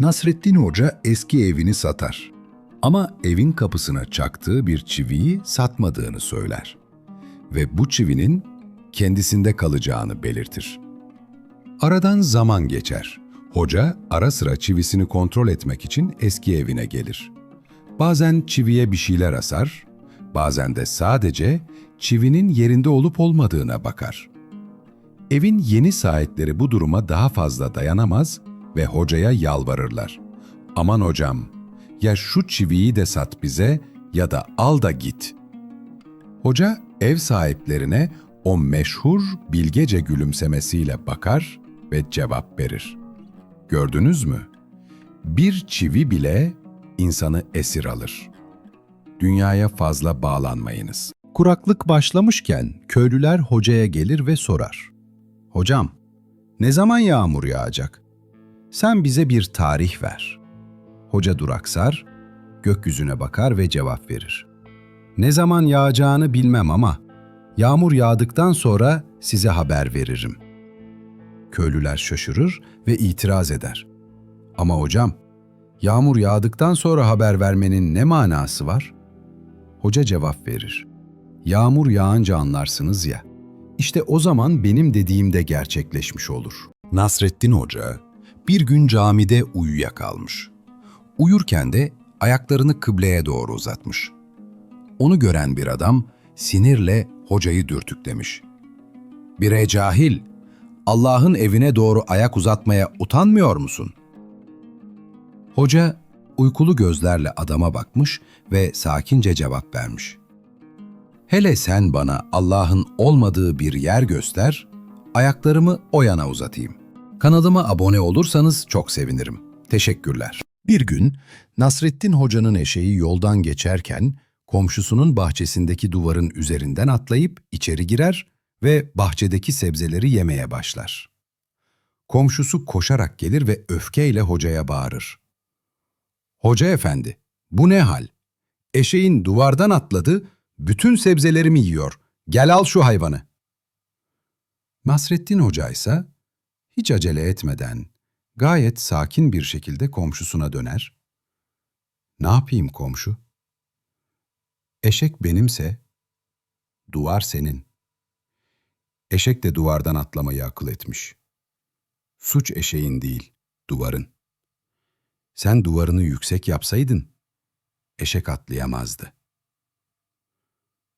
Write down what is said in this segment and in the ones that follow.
Nasrettin Hoca eski evini satar. Ama evin kapısına çaktığı bir çiviyi satmadığını söyler. Ve bu çivinin kendisinde kalacağını belirtir. Aradan zaman geçer. Hoca ara sıra çivisini kontrol etmek için eski evine gelir. Bazen çiviye bir şeyler asar, bazen de sadece çivinin yerinde olup olmadığına bakar. Evin yeni sahipleri bu duruma daha fazla dayanamaz ve hocaya yalvarırlar. Aman hocam, ya şu çiviyi de sat bize ya da al da git. Hoca ev sahiplerine o meşhur bilgece gülümsemesiyle bakar ve cevap verir. Gördünüz mü? Bir çivi bile insanı esir alır. Dünyaya fazla bağlanmayınız. Kuraklık başlamışken köylüler hocaya gelir ve sorar. Hocam, ne zaman yağmur yağacak? Sen bize bir tarih ver. Hoca duraksar, gökyüzüne bakar ve cevap verir. Ne zaman yağacağını bilmem ama yağmur yağdıktan sonra size haber veririm. Köylüler şaşırır ve itiraz eder. Ama hocam, yağmur yağdıktan sonra haber vermenin ne manası var? Hoca cevap verir. Yağmur yağınca anlarsınız ya. İşte o zaman benim dediğim de gerçekleşmiş olur. Nasrettin Hoca bir gün camide uyuyakalmış. Uyurken de ayaklarını kıbleye doğru uzatmış. Onu gören bir adam sinirle hocayı dürtüklemiş. Bire cahil, Allah'ın evine doğru ayak uzatmaya utanmıyor musun? Hoca uykulu gözlerle adama bakmış ve sakince cevap vermiş. Hele sen bana Allah'ın olmadığı bir yer göster, ayaklarımı o yana uzatayım. Kanalıma abone olursanız çok sevinirim. Teşekkürler. Bir gün Nasrettin Hoca'nın eşeği yoldan geçerken komşusunun bahçesindeki duvarın üzerinden atlayıp içeri girer ve bahçedeki sebzeleri yemeye başlar. Komşusu koşarak gelir ve öfkeyle hocaya bağırır. Hoca efendi, bu ne hal? Eşeğin duvardan atladı, bütün sebzelerimi yiyor. Gel al şu hayvanı. Nasrettin Hoca ise hiç acele etmeden gayet sakin bir şekilde komşusuna döner. Ne yapayım komşu? Eşek benimse duvar senin. Eşek de duvardan atlamayı akıl etmiş. Suç eşeğin değil, duvarın. Sen duvarını yüksek yapsaydın, eşek atlayamazdı.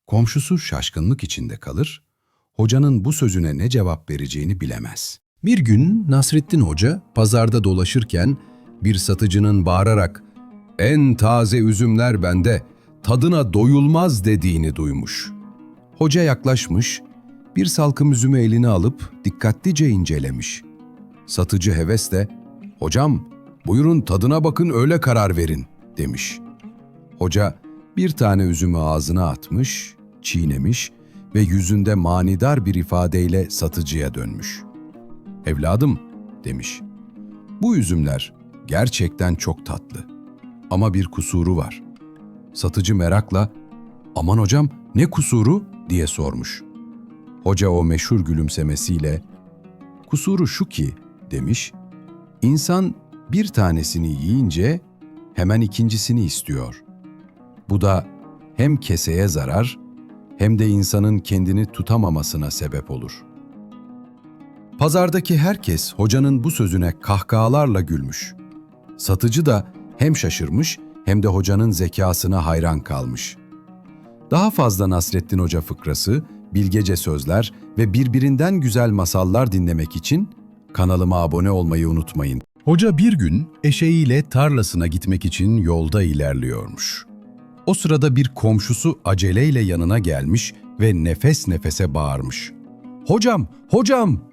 Komşusu şaşkınlık içinde kalır, hocanın bu sözüne ne cevap vereceğini bilemez. Bir gün Nasrettin Hoca pazarda dolaşırken bir satıcının bağırarak ''En taze üzümler bende, tadına doyulmaz'' dediğini duymuş. Hoca yaklaşmış, bir salkım üzümü eline alıp dikkatlice incelemiş. Satıcı hevesle ''Hocam, buyurun tadına bakın öyle karar verin.'' demiş. Hoca bir tane üzümü ağzına atmış, çiğnemiş ve yüzünde manidar bir ifadeyle satıcıya dönmüş. Evladım, demiş. Bu üzümler gerçekten çok tatlı. Ama bir kusuru var. Satıcı merakla, aman hocam ne kusuru diye sormuş. Hoca o meşhur gülümsemesiyle, kusuru şu ki, demiş, insan bir tanesini yiyince hemen ikincisini istiyor. Bu da hem keseye zarar hem de insanın kendini tutamamasına sebep olur. Pazardaki herkes hocanın bu sözüne kahkahalarla gülmüş. Satıcı da hem şaşırmış hem de hocanın zekasına hayran kalmış. Daha fazla Nasrettin Hoca fıkrası, bilgece sözler ve birbirinden güzel masallar dinlemek için kanalıma abone olmayı unutmayın. Hoca bir gün eşeğiyle tarlasına gitmek için yolda ilerliyormuş. O sırada bir komşusu aceleyle yanına gelmiş ve nefes nefese bağırmış. Hocam, hocam!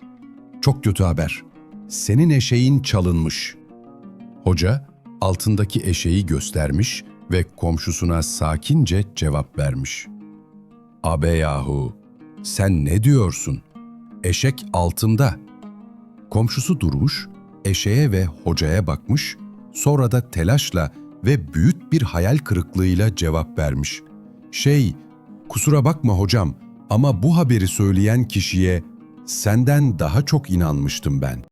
Çok kötü haber. Senin eşeğin çalınmış. Hoca altındaki eşeği göstermiş ve komşusuna sakince cevap vermiş. Abe yahu, sen ne diyorsun? Eşek altında. Komşusu durmuş, eşeğe ve hocaya bakmış, sonra da telaşla ve büyük bir hayal kırıklığıyla cevap vermiş. Şey, kusura bakma hocam ama bu haberi söyleyen kişiye senden daha çok inanmıştım ben.